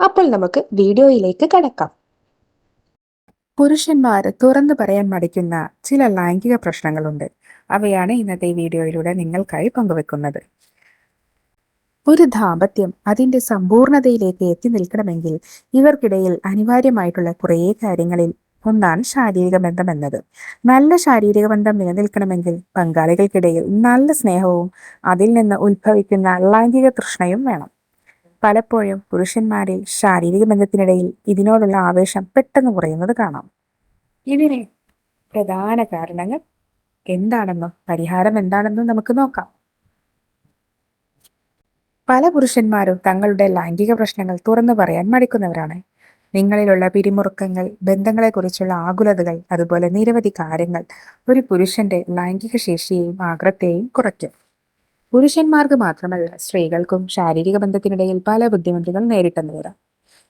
അപ്പോൾ നമുക്ക് വീഡിയോയിലേക്ക് കടക്കാം. പുരുഷന്മാർ തുറന്നു പറയാൻ മടിക്കുന്ന ചില ലൈംഗിക പ്രശ്നങ്ങളുണ്ട്. അവയാണ് ഇന്നത്തെ വീഡിയോയിലൂടെ നിങ്ങൾക്കായി പങ്കുവെക്കുന്നത്. ഒരു ദാമ്പത്യം അതിന്റെ സമ്പൂർണതയിലേക്ക് എത്തി നിൽക്കണമെങ്കിൽ ഇവർക്കിടയിൽ അനിവാര്യമായിട്ടുള്ള കുറേ കാര്യങ്ങളിൽ ഒന്നാണ് ശാരീരിക ബന്ധം എന്നത്. നല്ല ശാരീരിക ബന്ധം നിലനിൽക്കണമെങ്കിൽ പങ്കാളികൾക്കിടയിൽ നല്ല സ്നേഹവും അതിൽ നിന്ന് ഉത്ഭവിക്കുന്ന ലൈംഗിക തൃഷ്ണയും വേണം. പലപ്പോഴും പുരുഷന്മാരിൽ ശാരീരിക ബന്ധത്തിനിടയിൽ ഇതിനോടുള്ള ആവേശം പെട്ടെന്ന് കുറയുന്നത് കാണാം. ഇതിന് പ്രധാന കാരണങ്ങൾ എന്താണെന്നും പരിഹാരം എന്താണെന്നും നമുക്ക് നോക്കാം. പല പുരുഷന്മാരും തങ്ങളുടെ ലൈംഗിക പ്രശ്നങ്ങൾ തുറന്നു പറയാൻ മടിക്കുന്നവരാണ്. നിങ്ങളിലുള്ള പിരിമുറുക്കങ്ങൾ ബന്ധങ്ങളെക്കുറിച്ചുള്ള ആകുലതകൾ അതുപോലെ നിരവധി കാര്യങ്ങൾ ഒരു പുരുഷന്റെ ലൈംഗിക ശേഷിയെയും ആഗ്രഹത്തെയും കുറയ്ക്കും. പുരുഷന്മാർക്ക് മാത്രമല്ല സ്ത്രീകൾക്കും ശാരീരിക ബന്ധത്തിനിടയിൽ പല ബുദ്ധിമുട്ടുകൾ നേരിട്ടെന്ന് വരാം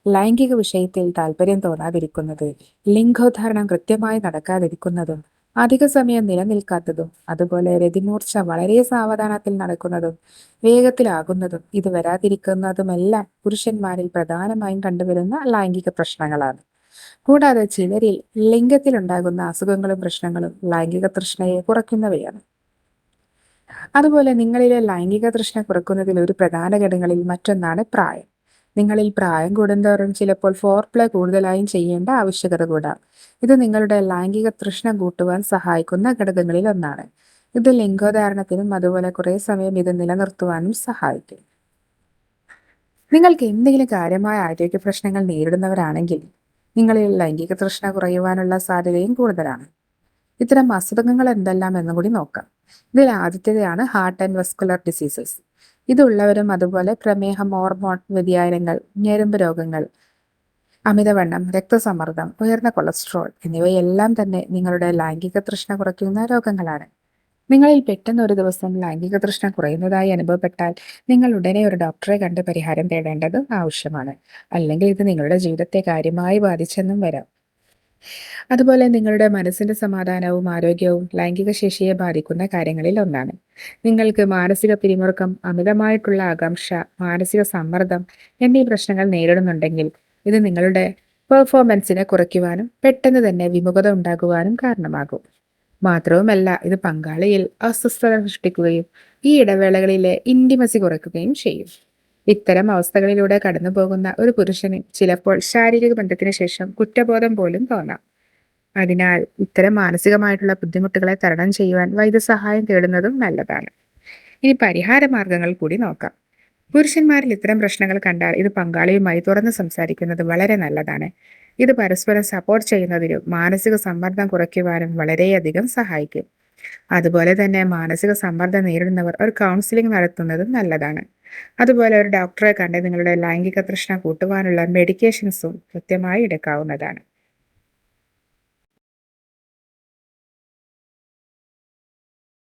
ലൈംഗിക വിഷയത്തിൽ താല്പര്യം തോന്നാതിരിക്കുന്നത് ലിംഗോദ്ധാരണം കൃത്യമായി നടക്കാതിരിക്കുന്നതും അധിക സമയം നിലനിൽക്കാത്തതും അതുപോലെ രതിമൂർച്ച വളരെ സാവധാനത്തിൽ നടക്കുന്നതും വേഗത്തിലാകുന്നതും ഇത് വരാതിരിക്കുന്നതുമെല്ലാം പുരുഷന്മാരിൽ പ്രധാനമായും കണ്ടുവരുന്ന ലൈംഗിക പ്രശ്നങ്ങളാണ്. കൂടാതെ ചിലരിൽ ലിംഗത്തിലുണ്ടാകുന്ന അസുഖങ്ങളും പ്രശ്നങ്ങളും ലൈംഗിക തൃഷ്ണയെ കുറയ്ക്കുന്നവയാണ്. അതുപോലെ നിങ്ങളിലെ ലൈംഗിക തൃഷ്ണ കുറക്കുന്നതിൽ ഒരു പ്രധാന ഘടകങ്ങളിൽ മറ്റൊന്നാണ് പ്രായം. നിങ്ങളിൽ പ്രായം കൂടുന്നവരും ചിലപ്പോൾ ഫോർ പ്ലേ കൂടുതലായും ചെയ്യേണ്ട ആവശ്യകത കൂടാം. ഇത് നിങ്ങളുടെ ലൈംഗിക തൃഷ്ണ കൂട്ടുവാൻ സഹായിക്കുന്ന ഘടകങ്ങളിൽ ഒന്നാണ്. ഇത് ലിംഗോധാരണത്തിനും അതുപോലെ കുറേ സമയം ഇത് നിലനിർത്തുവാനും സഹായിക്കും. നിങ്ങൾക്ക് എന്തെങ്കിലും കാര്യമായ ആരോഗ്യ പ്രശ്നങ്ങൾ നേരിടുന്നവരാണെങ്കിൽ നിങ്ങളിൽ ലൈംഗിക തൃഷ്ണ കുറയുവാനുള്ള സാധ്യതയും കൂടുതലാണ്. ഇത്തരം അസുഖങ്ങൾ എന്തെല്ലാം എന്നും കൂടി നോക്കാം. ഇതിൽ ആദ്യത്തേതാണ് ഹാർട്ട് ആൻഡ് വസ്കുലർ ഡിസീസസ് ഇതുള്ളവരും അതുപോലെ പ്രമേഹം ഹോർമോൺ വ്യതിയാനങ്ങൾ ഞരമ്പ് രോഗങ്ങൾ അമിതവണ്ണം രക്തസമ്മർദ്ദം ഉയർന്ന കൊളസ്ട്രോൾ എന്നിവയെല്ലാം തന്നെ നിങ്ങളുടെ ലൈംഗിക തൃഷ്ണ കുറയ്ക്കുന്ന രോഗങ്ങളാണ്. നിങ്ങളിൽ പെട്ടെന്ന് ഒരു ദിവസം ലൈംഗിക തൃഷ്ണ കുറയുന്നതായി അനുഭവപ്പെട്ടാൽ നിങ്ങൾ ഉടനെ ഒരു ഡോക്ടറെ കണ്ട് പരിഹാരം തേടേണ്ടത് ആവശ്യമാണ്. അല്ലെങ്കിൽ ഇത് നിങ്ങളുടെ ജീവിതത്തെ കാര്യമായി ബാധിച്ചെന്നും വരാം. അതുപോലെ നിങ്ങളുടെ മനസ്സിന്റെ സമാധാനവും ആരോഗ്യവും ലൈംഗിക ശേഷിയെ ബാധിക്കുന്ന കാര്യങ്ങളിൽ ഒന്നാണ്. നിങ്ങൾക്ക് മാനസിക പിരിമുറുക്കം അമിതമായിട്ടുള്ള ആകാംക്ഷ മാനസിക സമ്മർദ്ദം എന്നീ പ്രശ്നങ്ങൾ നേരിടുന്നുണ്ടെങ്കിൽ ഇത് നിങ്ങളുടെ പെർഫോമൻസിനെ കുറയ്ക്കുവാനും പെട്ടെന്ന് തന്നെ വിമുഖത ഉണ്ടാകുവാനും കാരണമാകും. മാത്രവുമല്ല ഇത് പങ്കാളിയിൽ അസ്വസ്ഥത സൃഷ്ടിക്കുകയും ഈ ഇടവേളകളിലെ ഇന്റിമസി കുറയ്ക്കുകയും ചെയ്യും. ഇത്തരം അവസ്ഥകളിലൂടെ കടന്നു പോകുന്ന ഒരു പുരുഷന് ചിലപ്പോൾ ശാരീരിക ബന്ധത്തിന് ശേഷം കുറ്റബോധം പോലും തോന്നാം. അതിനാൽ ഇത്തരം മാനസികമായിട്ടുള്ള ബുദ്ധിമുട്ടുകളെ തരണം ചെയ്യുവാൻ വൈദ്യസഹായം തേടുന്നതും നല്ലതാണ്. ഇനി പരിഹാര മാർഗങ്ങൾ കൂടി നോക്കാം. പുരുഷന്മാരിൽ ഇത്തരം പ്രശ്നങ്ങൾ കണ്ടാൽ ഇത് പങ്കാളിയുമായി തുറന്ന് സംസാരിക്കുന്നത് വളരെ നല്ലതാണ്. ഇത് പരസ്പരം സപ്പോർട്ട് ചെയ്യുന്നതിനും മാനസിക സമ്മർദ്ദം കുറയ്ക്കുവാനും വളരെയധികം സഹായിക്കും. അതുപോലെ തന്നെ മാനസിക സമ്മർദ്ദം നേരിടുന്നവർ ഒരു കൗൺസിലിംഗ് നടത്തുന്നതും നല്ലതാണ്. അതുപോലെ ഒരു ഡോക്ടറെ കണ്ട് നിങ്ങളുടെ ലൈംഗിക തൃഷ്ണ കൂട്ടുവാനുള്ള മെഡിക്കേഷൻസും കൃത്യമായി എടുക്കാവുന്നതാണ്.